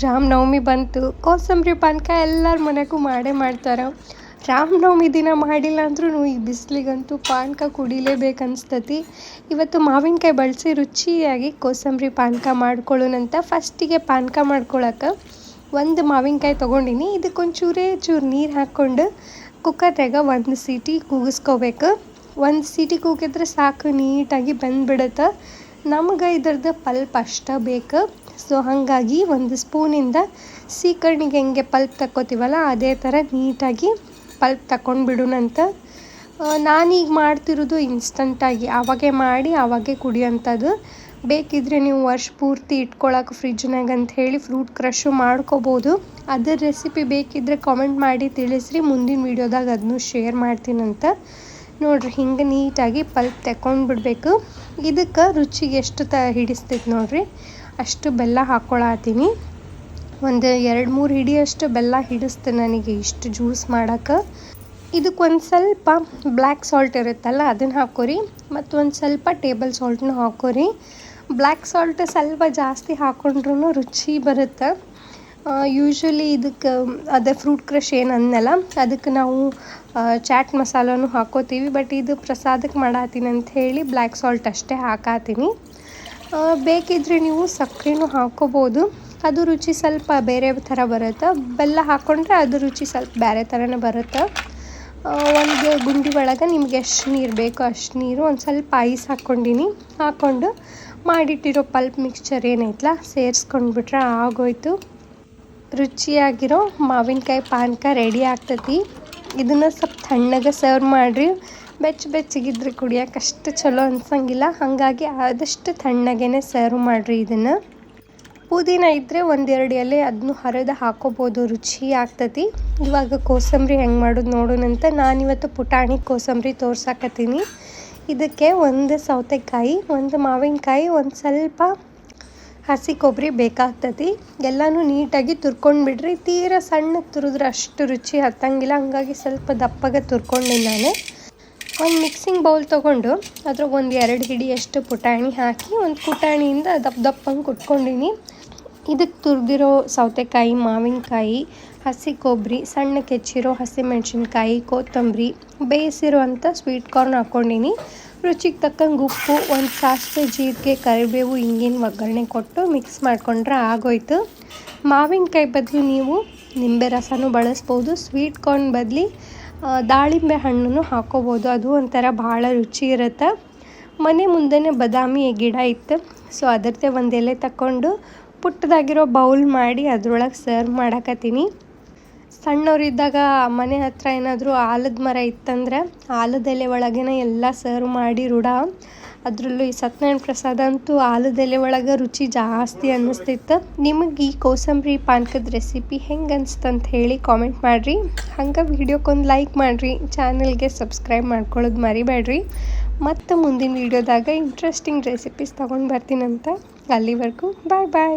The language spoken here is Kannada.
ರಾಮನವಮಿ ಬಂತು, ಕೋಸಂಬರಿ ಪಾನಕ ಎಲ್ಲರ ಮನೆಗೂ ಮಾಡೇ ಮಾಡ್ತಾರೆ. ರಾಮನವಮಿ ದಿನ ಮಾಡಿಲ್ಲ ಅಂದ್ರೂ ಈ ಬಿಸಿಲಿಗಂತೂ ಪಾನಕ ಕುಡಿಲೇಬೇಕು ಅನಿಸ್ತತಿ ಇವತ್ತು ಮಾವಿನಕಾಯಿ ಬಳಸಿ ರುಚಿಯಾಗಿ ಕೋಸಂಬರಿ ಪಾನಕ ಮಾಡ್ಕೊಳ್ಳೋಣಂತ ಫಸ್ಟಿಗೆ ಪಾನಕ ಮಾಡ್ಕೊಳಕ್ಕೆ ಒಂದು ಮಾವಿನಕಾಯಿ ತೊಗೊಂಡಿನಿ. ಇದಕ್ಕೊಂಚೂರೇ ಚೂರು ನೀರು ಹಾಕ್ಕೊಂಡು ಕುಕ್ಕರ್ದಾಗ ಒಂದು ಸೀಟಿ ಕೂಗಿಸ್ಕೋಬೇಕು. ಒಂದು ಸೀಟಿ ಕೂಗಿದ್ರೆ ಸಾಕು, ನೀಟಾಗಿ ಬೆಂದ್ಬಿಡುತ್ತೆ. ನಮ್ಗೆ ಇದ್ರದ್ದು ಪಲ್ಪ್ ಅಷ್ಟೇ ಬೇಕು. ಸೊ ಹಾಗಾಗಿ ಒಂದು ಸ್ಪೂನಿಂದ ಸೀಕರ್ಣಿಗೆ ಹೆಂಗೆ ಪಲ್ಪ್ ತಕ್ಕೋತೀವಲ್ಲ, ಅದೇ ಥರ ನೀಟಾಗಿ ಪಲ್ಪ್ ತಗೊಂಡ್ಬಿಡೋಣಂತ ನಾನೀಗ ಮಾಡ್ತಿರೋದು ಇನ್ಸ್ಟಂಟಾಗಿ ಆವಾಗೆ ಮಾಡಿ, ಆವಾಗೆ ಕುಡಿಯೋಂಥದ್ದು. ಬೇಕಿದ್ರೆ ನೀವು ವರ್ಷ ಪೂರ್ತಿ ಇಟ್ಕೊಳಕ್ಕೆ ಫ್ರಿಜ್ನಾಗ ಅಂತ ಹೇಳಿ ಫ್ರೂಟ್ ಕ್ರಷು ಮಾಡ್ಕೋಬೋದು. ಅದರ ರೆಸಿಪಿ ಬೇಕಿದ್ರೆ ಕಾಮೆಂಟ್ ಮಾಡಿ, ತಿಳಿಸ್ರಿ. ಮುಂದಿನ ವೀಡಿಯೋದಾಗ ಅದನ್ನು ಶೇರ್ ಮಾಡ್ತೀನಂತ. ನೋಡ್ರಿ, ಹಿಂಗೆ ನೀಟಾಗಿ ಪಲ್ಪ್ ತಗೊಂಡ್ಬಿಡ್ಬೇಕು ಇದಕ್ಕೆ ರುಚಿಗೆ ಎಷ್ಟು ತ ಹಿಡಿಸ್ತೈತೆ ನೋಡಿರಿ. ಅಷ್ಟು ಬೆಲ್ಲ ಹಾಕ್ಕೊಳತ್ತೀನಿ ಒಂದು ಎರಡು ಮೂರು ಹಿಡಿಯಷ್ಟು ಬೆಲ್ಲ ಹಿಡಿಸ್ತೆ ನನಗೆ ಇಷ್ಟು ಜ್ಯೂಸ್ ಮಾಡೋಕ್ಕೆ ಇದಕ್ಕೆ ಒಂದು ಸ್ವಲ್ಪ ಬ್ಲ್ಯಾಕ್ ಸಾಲ್ಟ್ ಇರುತ್ತಲ್ಲ ಅದನ್ನು ಹಾಕೋರಿ. ಮತ್ತು ಒಂದು ಸ್ವಲ್ಪ ಟೇಬಲ್ ಸಾಲ್ಟ್ನೂ ಹಾಕೋರಿ. ಬ್ಲ್ಯಾಕ್ ಸಾಲ್ಟ್ ಸ್ವಲ್ಪ ಜಾಸ್ತಿ ಹಾಕ್ಕೊಂಡ್ರೂ ರುಚಿ ಬರುತ್ತೆ. ಯೂಶ್ವಲಿ ಇದಕ್ಕೆ ಅದೇ ಫ್ರೂಟ್ ಕ್ರಷ್ ಏನು ಅನ್ನಲ್ಲ ಅದಕ್ಕೆ ನಾವು ಚಾಟ್ ಮಸಾಲನೂ ಹಾಕೋತೀವಿ. ಬಟ್ ಇದು ಪ್ರಸಾದಕ್ಕೆ ಮಾಡತ್ತೀನಿ ಅಂತ ಹೇಳಿ ಬ್ಲ್ಯಾಕ್ ಸಾಲ್ಟ್ ಅಷ್ಟೇ ಹಾಕಾತೀನಿ. ಬೇಕಿದ್ರೆ ನೀವು ಸಕ್ಕರೆನೂ ಹಾಕ್ಕೋಬೋದು ಅದು ರುಚಿ ಸ್ವಲ್ಪ ಬೇರೆ ಥರ ಬರುತ್ತೆ. ಬೆಲ್ಲ ಹಾಕ್ಕೊಂಡ್ರೆ ಅದು ರುಚಿ ಸ್ವಲ್ಪ ಬೇರೆ ಥರನೇ ಬರುತ್ತೆ. ಒಂದು ಗುಂಡಿ ಒಳಗೆ ನಿಮ್ಗೆ ಎಷ್ಟು ನೀರು ಬೇಕೋ ಅಷ್ಟು ನೀರು ಒಂದು ಸ್ವಲ್ಪ ಐಸ್ ಹಾಕ್ಕೊಂಡಿನಿ. ಹಾಕ್ಕೊಂಡು ಮಾಡಿಟ್ಟಿರೋ ಪಲ್ಪ್ ಮಿಕ್ಸ್ಚರ್ ಏನೈತಲ್ಲ, ಸೇರಿಸ್ಕೊಂಡ್ಬಿಟ್ರೆ ಆಗೋಯ್ತು. ರುಚಿಯಾಗಿರೋ ಮಾವಿನಕಾಯಿ ಪಾನಕ ರೆಡಿ ಆಗ್ತೈತಿ. ಇದನ್ನು ಸ್ವಲ್ಪ ತಣ್ಣಗೆ ಸರ್ವ್ ಮಾಡಿರಿ. ಬೆಚ್ಚ ಬೆಚ್ಚಗಿದ್ರೆ ಕುಡಿಯೋಕೆ ಅಷ್ಟು ಚಲೋ ಅನ್ಸಂಗಿಲ್ಲ. ಹಾಗಾಗಿ ಆದಷ್ಟು ತಣ್ಣಗೇ ಸರ್ವ್ ಮಾಡಿರಿ ಇದನ್ನು. ಪುದೀನ ಇದ್ದರೆ ಒಂದೆರಡು ಎಲೆ ಅದನ್ನು ಹರಿದು ಹಾಕೋಬೋದು, ರುಚಿ ಆಗ್ತತಿ. ಇವಾಗ ಕೋಸಂಬರಿ ಹೆಂಗೆ ಮಾಡೋದು ನೋಡೋಣಂತ ನಾನಿವತ್ತು ಪುಟಾಣಿ ಕೋಸಂಬರಿ ತೋರ್ಸಾಕತ್ತೀನಿ. ಇದಕ್ಕೆ ಒಂದು ಸೌತೆಕಾಯಿ, ಒಂದು ಮಾವಿನಕಾಯಿ, ಒಂದು ಸ್ವಲ್ಪ ಹಸಿ ಕೊಬ್ಬರಿ ಬೇಕಾಗ್ತತಿ. ಎಲ್ಲನೂ ನೀಟಾಗಿ ತುರ್ಕೊಂಡು ಬಿಡ್ರಿ. ತೀರಾ ಸಣ್ಣ ತುರಿದ್ರೆ ಅಷ್ಟು ರುಚಿ ಹತ್ತಂಗಿಲ್ಲ. ಹಂಗಾಗಿ ಸ್ವಲ್ಪ ದಪ್ಪಗೆ ತುರ್ಕೊಂಡೆ ನಾನು. ಒಂದು ಮಿಕ್ಸಿಂಗ್ ಬೌಲ್ ತೊಗೊಂಡು ಅದ್ರಾಗ ಒಂದು ಎರಡು ಹಿಡಿಯಷ್ಟು ಪುಟಾಣಿ ಹಾಕಿ ಒಂದು ಪುಟಾಣಿಯಿಂದ ದಪ್ಪ ದಪ್ಪಂಗೆ ಕುಟ್ಕೊಂಡಿನಿ. ಇದಕ್ಕೆ ತುರಿದಿರೋ ಸೌತೆಕಾಯಿ, ಮಾವಿನಕಾಯಿ, ಹಸಿ ಕೊಬ್ಬರಿ ಕೆಚ್ಚಿರೋ ಹಸಿ ಹಸಿಮೆಣ್ಸಿನ್ಕಾಯಿ, ಕೊತ್ತಂಬರಿ, ಬೇಯಿಸಿರುವಂಥ ಸ್ವೀಟ್ ಕಾರ್ನ್ ಹಾಕ್ಕೊಂಡಿನಿ ರುಚಿಗೆ ತಕ್ಕಂಗೆ ಉಪ್ಪು, ಒಂದು ಸಾಸಿವೆ ಜೀರಿಗೆ, ಕರಿಬೇವು ಹಿಂಗಿನ ಒಗ್ಗರಣೆ ಕೊಟ್ಟು ಮಿಕ್ಸ್ ಮಾಡಿಕೊಂಡ್ರೆ ಆಗೋಯ್ತು. ಮಾವಿನಕಾಯಿ ಬದಲು ನೀವು ನಿಂಬೆ ರಸನೂ ಬಳಸ್ಬೋದು. ಸ್ವೀಟ್ ಕಾರ್ನ್ ಬದಲಿ ದಾಳಿಂಬೆ ಹಣ್ಣನ್ನು ಹಾಕೋಬೋದು. ಅದು ಒಂಥರ ಭಾಳ ರುಚಿ ಇರುತ್ತೆ. ಮನೆ ಮುಂದೆನೇ ಬಾದಾಮಿ ಗಿಡ ಇತ್ತು. ಸೊ ಅದರದ್ದೆ ಒಂದು ಎಲೆ ತಗೊಂಡು ಪುಟ್ಟದಾಗಿರೋ ಬೌಲ್ ಮಾಡಿ ಅದ್ರೊಳಗೆ ಸರ್ವ್ ಮಾಡಕತ್ತೀನಿ. ಸಣ್ಣವರಿದ್ದಾಗ ಮನೆ ಹತ್ರ ಏನಾದರೂ ಆಲದ ಮರ ಇತ್ತಂದ್ರೆ ಆಲದ ಎಲೆ ಒಳಗೇನೆ ಎಲ್ಲ ಸರ್ವ್ ಮಾಡಿ ರೂಢ. ಅದರಲ್ಲೂ ಈ ಸತ್ಯನಾರಾಯಣ ಪ್ರಸಾದ ಅಂತೂ ಆಲದೆಲೆ ಒಳಗೆ ರುಚಿ ಜಾಸ್ತಿ ಅನ್ನಿಸ್ತಿತ್ತು. ನಿಮಗೆ ಈ ಕೋಸಂಬರಿ ಪಾನಕದ ರೆಸಿಪಿ ಹೆಂಗೆ ಅಂತ ಹೇಳಿ ಕಾಮೆಂಟ್ ಮಾಡಿರಿ. ಹಂಗೆ ವಿಡಿಯೋಕ್ಕೊಂದು ಲೈಕ್ ಮಾಡಿರಿ. ಚಾನಲ್ಗೆ ಸಬ್ಸ್ಕ್ರೈಬ್ ಮಾಡ್ಕೊಳ್ಳೋದು ಮರಿಬೇಡ್ರಿ. ಮತ್ತು ಮುಂದಿನ ವೀಡಿಯೋದಾಗ ಇಂಟ್ರೆಸ್ಟಿಂಗ್ ರೆಸಿಪೀಸ್ ತೊಗೊಂಡು ಬರ್ತೀನಂತ. ಅಲ್ಲಿವರೆಗೂ ಬಾಯ್ ಬಾಯ್